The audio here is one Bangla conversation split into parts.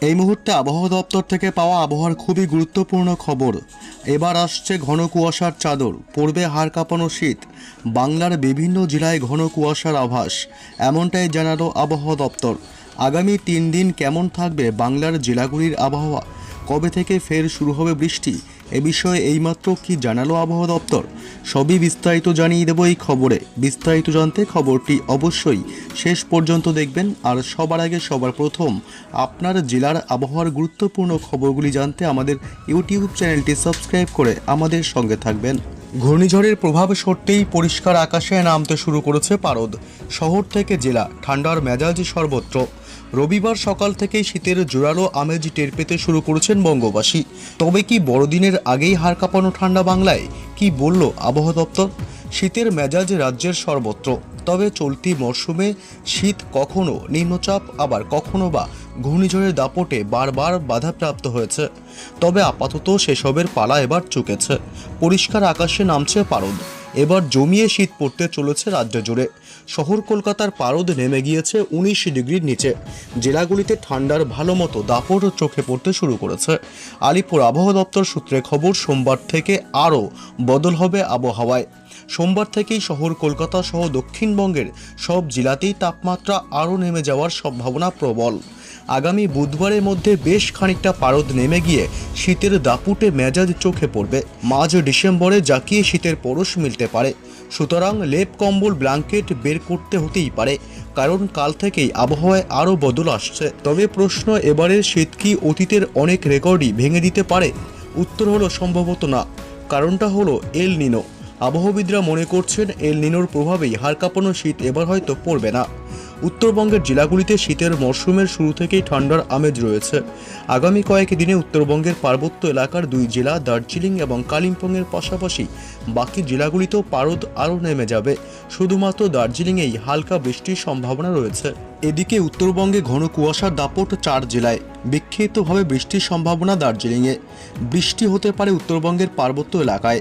এই মুহূর্তে আবহাওয়া দপ্তর থেকে পাওয়া আবহাওয়ার খুবই গুরুত্বপূর্ণ খবর। এবার আসছে ঘন কুয়াশার চাদর পড়বে হাড় কাঁপানো শীত, বাংলার বিভিন্ন জেলায় ঘন কুয়াশার আভাস, এমনটাই জানাল আবহাওয়া দপ্তর। আগামী তিন দিন কেমন থাকবে বাংলার জেলাগুলির আবহাওয়া? কবে থেকে ফের শুরু হবে বৃষ্টি? এ বিষয়ে এইমাত্র কি জানালো আবহাওয়া দপ্তর? সবই বিস্তারিত জানিয়ে দেবো এই খবরে। বিস্তারিত জানতে খবরটি অবশ্যই শেষ পর্যন্ত দেখবেন, আর সবার আগে সবার প্রথম আপনার জেলার আবহাওয়ার গুরুত্বপূর্ণ খবরগুলি জানতে আমাদের ইউটিউব চ্যানেলটি সাবস্ক্রাইব করে আমাদের সঙ্গে থাকবেন। ঘূর্ণিঝড়ের প্রভাব সরতেই পরিষ্কার আকাশে নামতে শুরু করেছে পারদ। শহর থেকে জেলা, ঠান্ডার মেজাজ সর্বত্র। রবিবার সকাল থেকেই শীতের জোরালো আমেজ টের পেতে শুরু করেছেন বঙ্গবাসী। তবে কি বড়দিনের আগেই হাড় কাঁপানো ঠান্ডা বাংলায়? কি বলল আবহাওয়া দপ্তর? শীতের মেজাজ রাজ্যের সর্বত্র। তবে চলতি মরশুমে শীত কখনো নিম্নচাপ, আবার কখনো বা ঘূর্ণিঝড়ের দাপটে বারবার বাধাপ্রাপ্ত হয়েছে। তবে আপাতত সেসবের পালা এবার চুকেছে। পরিষ্কার আকাশে নামছে পারদ। এবার জমিয়ে শীত পড়তে চলেছে রাজ্য জুড়ে। শহর কলকাতার পারদ নেমে গিয়েছে উনিশ ডিগ্রির নিচে। জেলাগুলিতে ঠান্ডার ভালো মতো দাপট চোখে পড়তে শুরু করেছে। আলিপুর আবহাওয়া দপ্তর সূত্রে খবর, সোমবার থেকে আরও বদল হবে আবহাওয়ায়। সোমবার থেকেই শহর কলকাতা সহ দক্ষিণবঙ্গের সব জেলাতেই তাপমাত্রা আরও নেমে যাওয়ার সম্ভাবনা প্রবল। আগামী বুধবারের মধ্যে বেশ খানিকটা পারদ নেমে গিয়ে শীতের দাপুটে মেজাজ চোখে পড়বে। মাঝ ডিসেম্বরে জাকিয়ে শীতের পরশ মিলতে পারে। সুতরাং লেপ কম্বল, ব্ল্যাঙ্কেট বের করতে হতেই পারে, কারণ কাল থেকেই আবহাওয়ায় আরও বদল আসছে। তবে প্রশ্ন, এবারের শীত কি অতীতের অনেক রেকর্ডই ভেঙে দিতে পারে? উত্তর হলো সম্ভবত না। কারণটা হলো এল নিনো। আবহবিদরা মনে করছেন, এল নিনোর প্রভাবেই হাড় কাঁপানো শীত এবার হয়তো পড়বে না। উত্তরবঙ্গের জেলাগুলিতে শীতের মরশুমের শুরু থেকেই ঠান্ডার আমেজ রয়েছে। আগামী কয়েক দিনে উত্তরবঙ্গের পার্বত্য এলাকার দুই জেলা, দার্জিলিং এবং কালিম্পংয়ের পাশাপাশি বাকি জেলাগুলিতেও পারদ আরও নেমে যাবে। শুধুমাত্র দার্জিলিংয়েই হালকা বৃষ্টির সম্ভাবনা রয়েছে। এদিকে উত্তরবঙ্গে ঘন কুয়াশার দাপট চার জেলায়। বিক্ষিপ্তভাবে বৃষ্টির সম্ভাবনা দার্জিলিংয়ে। বৃষ্টি হতে পারে উত্তরবঙ্গের পার্বত্য এলাকায়।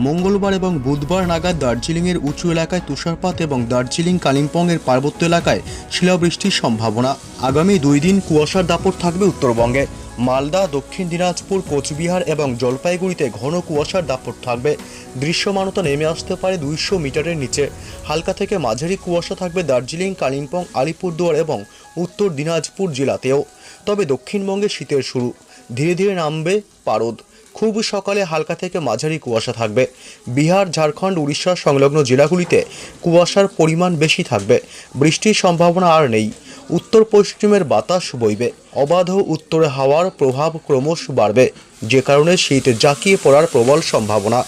মঙ্গলবার এবং বুধবার নাগাদ দার্জিলিংয়ের উঁচু এলাকায় তুষারপাত এবং দার্জিলিং কালিম্পংয়ের পার্বত্য এলাকায় শিলাবৃষ্টির সম্ভাবনা। আগামী দুই দিন কুয়াশার দাপট থাকবে উত্তরবঙ্গে। মালদা, দক্ষিণ দিনাজপুর, কোচবিহার এবং জলপাইগুড়িতে ঘন কুয়াশার দাপট থাকবে। দৃশ্যমানতা নেমে আসতে পারে দুইশো মিটারের নিচে। হালকা থেকে মাঝারি কুয়াশা থাকবে দার্জিলিং, কালিম্পং, আলিপুরদুয়ার এবং উত্তর দিনাজপুর জেলাতেও। তবে দক্ষিণবঙ্গে শীতের শুরু। ধীরে ধীরে নামবে পারদ। খুব সকালে হালকা থেকে মাঝারি কুয়াশা থাকবে। বিহার, ঝাড়খণ্ড উড়িষ্যার সংলগ্ন জেলাগুলিতে কুয়াশার পরিমাণ বেশি থাকবে। বৃষ্টির সম্ভাবনা আর নেই। উত্তর পশ্চিমের বাতাস বইবে। অবাধ উত্তরে হাওয়ার প্রভাব ক্রমশ বাড়বে। যে কারণে শীত জাঁকিয়ে পড়ার প্রবল সম্ভাবনা।